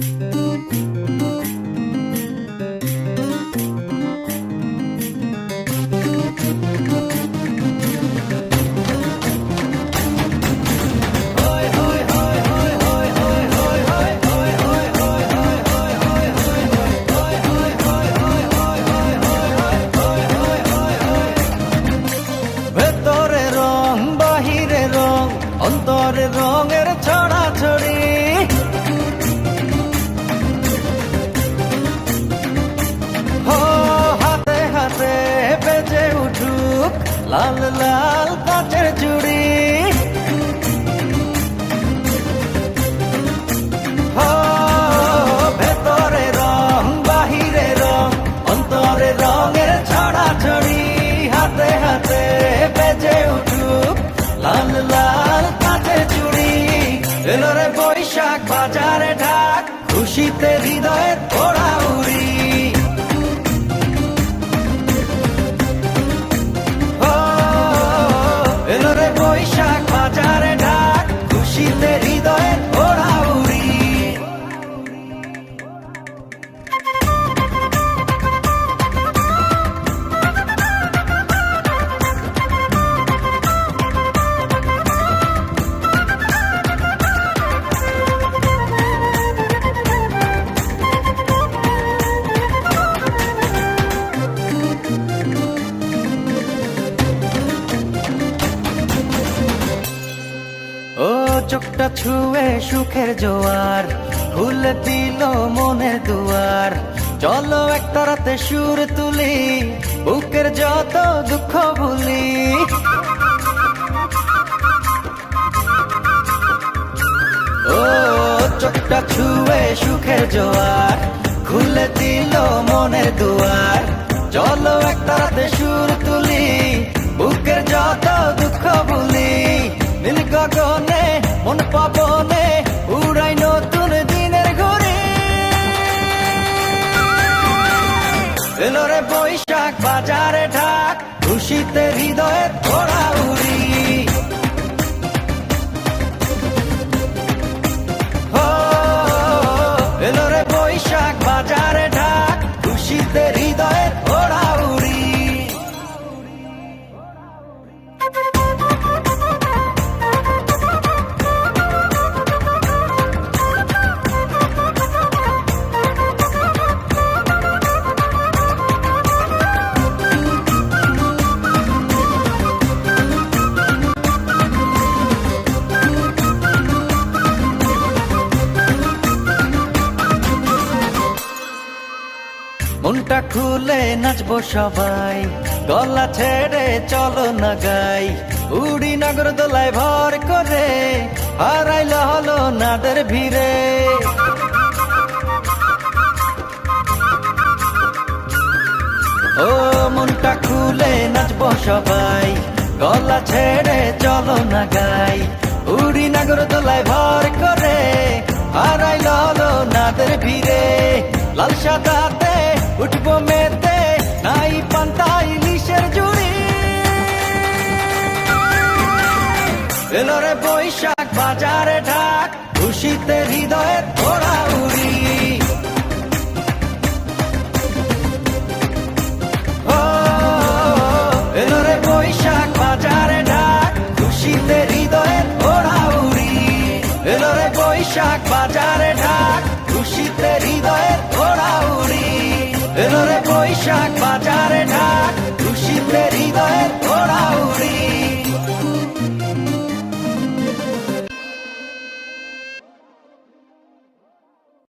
ভেতরে লাল লাল কাচের চুড়ি। ভেতরে রং, বাহিরে রং, অন্তরে রঙের ছড়াছড়ি। হাতে হাতে বেজে উঠুক লাল লাল কাচের চুড়ি। এলো রে বৈশাখ বাজারে ঢাক, খুশিতে হৃদয়ের ওড়া চোখটা ছুঁয়ে সুখের জোয়ার খুলে দিল মনের দুয়ার। চলো একটা রাতে সুর তুলি, বুকের যত দুঃখ ভুলি। ও, চোখটা ছুঁয়ে সুখের জোয়ার খুলে দিল মনের দুয়ার। চলো একটা রাতে খুশিতে হৃদয়ের মনটা খুলে নাচবো সবাই। গলা ছেড়ে চলো না গাই। উড়ি নগর দোলায় ভর করে, হারাইল হলো নাদের ভিড়ে। ও মনটা খুলে নাচবো সবাই, গলা ছেড়ে চলো না গাই। উড়ি নগর দোলায় ভর করে, হারাইল হলো নাদের ভিড়ে। সাদাতে উঠবো মেতে, নাই পান্তা ইলিশের জুড়ি। এলোরে বৈশাখ, বাজারে ঢাক, খুশিতে হৃদয়ের ঘোড়া উড়ি। এলো বৈশাখ, বাজারে ঢাক বৈশাখ খুশিতে হৃদয়ের ঘোড়া উড়ি। এলো বৈশাখ বাজারে ঢাক খুশিতে হৃদয়ের